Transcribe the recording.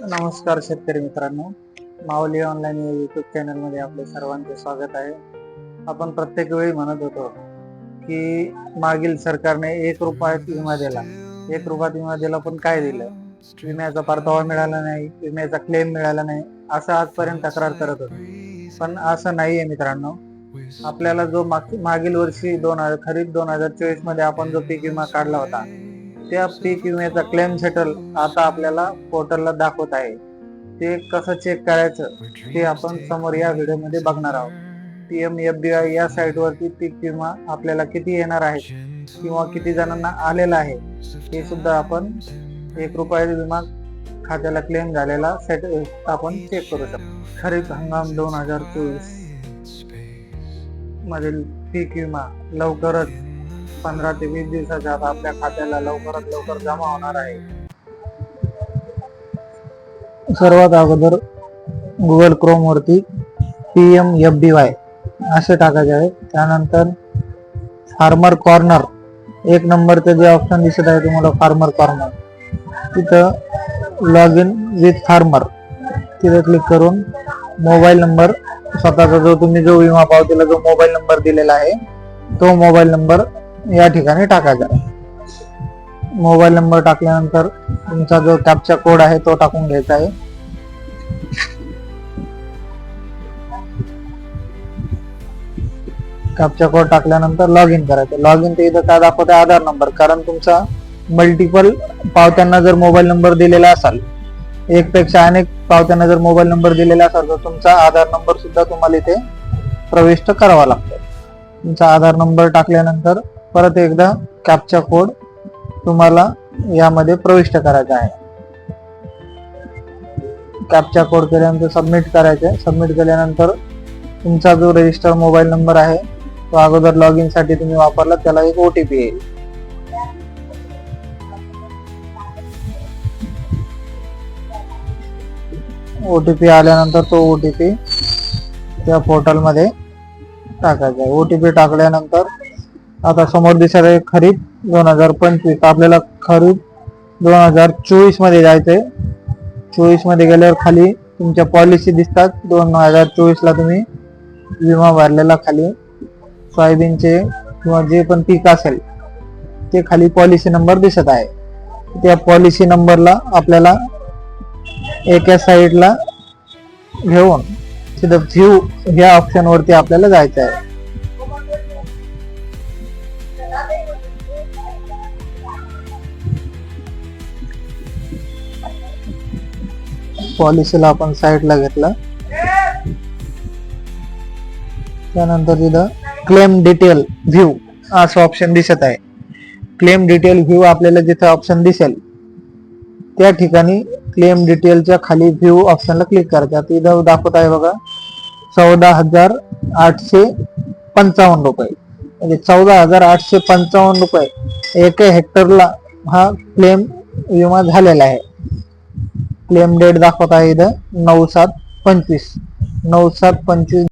नमस्कार शेतकरी मित्रांनो. माऊली ऑनलाईन या युट्यूब चॅनलमध्ये आपले सर्वांचे स्वागत आहे. आपण प्रत्येक वेळी म्हणत होतो की मागील सरकारने एक रुपयात विमा दिला. एक रुपयात विमा दिला पण काय दिलं? विम्याचा परतावा मिळाला नाही विम्याचा क्लेम मिळाला नाही असं आजपर्यंत तक्रार करत होतो. पण असं नाहीये मित्रांनो. आपल्याला जो माग- मागील वर्षी दोन हजार खरीप दोन हजार चोवीसमध्ये आपण जो पीक विमा काढला होता त्या पीक विम्याचा क्लेम सेटल आता आपल्याला पोर्टलला दाखवत आहे. ते कसं चेक करायचं ते आपण समोर या व्हिडिओमध्ये बघणार आहोत. P M F D I या साईटवरती पीक विमा आपल्याला किती येणार आहे किंवा किती जणांना आलेला आहे हे सुद्धा आपण एक रुपया विमा खात्याला क्लेम झालेला सेट आपण चेक करू शकतो. खरीप हंगाम दोन हजार चोवीस मधील पीक विमा लवकरच पंधरा ते वीस दिवसाच्या आत आपल्या खात्याला लवकरात लवकर जमा होणार आहे. सर्वात अगोदर गुगल क्रोम वरती P M F D Y असे टाकायचे आहे. त्यानंतर फार्मर कॉर्नर एक नंबरचं जे ऑप्शन दिसत आहे तुम्हाला फार्मर कॉर्नर तिथं लॉग इन विथ फार्मर तिथे क्लिक करून मोबाईल नंबर स्वतःचा जो तुम्ही जो विमा पावतीला जो मोबाईल नंबर दिलेला आहे तो मोबाईल नंबर या ठिकाणी टाकायचा. मोबाईल नंबर टाकल्यानंतर तुमचा जो कॅपचा कोड आहे तो टाकून घ्यायचा आहे. कॅपचा कोड टाकल्यानंतर लॉग इन करायचं. लॉग इन ते इथं काय दाखवते आधार नंबर. कारण तुमचा मल्टिपल पावत्यांना जर मोबाईल नंबर दिलेला असाल एक पेक्षा अनेक पावत्यांना जर मोबाईल नंबर दिलेला असाल तर तुमचा आधार नंबर सुद्धा तुम्हाला इथे प्रविष्ट करावा लागतो. तुमचा आधार नंबर टाकल्यानंतर परत एकदा कॅपचा कोड तुम्हाला यामध्ये प्रविष्ट करायचा आहे. कॅपचा कोड केल्यानंतर सबमिट करायचे सबमिट केल्यानंतर तुमचा जो रजिस्टर मोबाईल नंबर आहे तो अगोदर लॉग इनसाठी तुम्ही वापरला त्याला एक ओटीपी येईल. ओटीपी आल्यानंतर तो ओटीपी त्या पोर्टलमध्ये टाकायचा आहे. ओटीपी टाकल्यानंतर आता समोर दिसत आहे खरीप दोन हजार पंचवीस. आपल्याला खरीप दोन हजार चोवीसमध्ये जायचंय. चोवीसमध्ये गेल्यावर खाली तुमच्या पॉलिसी दिसतात. दोन हजार चोवीस ला तुम्ही विमा भरलेला खाली. सोयाबीनचे किंवा जे पण पीक असेल ते खाली पॉलिसी नंबर दिसत आहे. त्या पॉलिसी नंबरला आपल्याला एका साईडला घेऊन तिथं व्ह्यू ह्या ऑप्शनवरती आपल्याला जायचं आहे पॉलिसीला आपण साईडला घेतलं. त्यानंतर तिथं क्लेम डिटेल व्ह्यू असं ऑप्शन दिसत आहे. क्लेम डिटेल व्ह्यू आपल्याला जिथं ऑप्शन दिसेल त्या ठिकाणी क्लेम डिटेलच्या खाली व्ह्यू ऑप्शनला क्लिक करायचं. तिथं दाखवत आहे बघा चौदा हजार आठशे पंचावन्न रुपये. म्हणजे चौदा हजार आठशे पंचावन्न रुपये एका हेक्टरला हा क्लेम विमा झालेला आहे. क्लेम डेट दाखवत आहे इथं नऊ सात पंचवीस. नऊ सात पंचवीस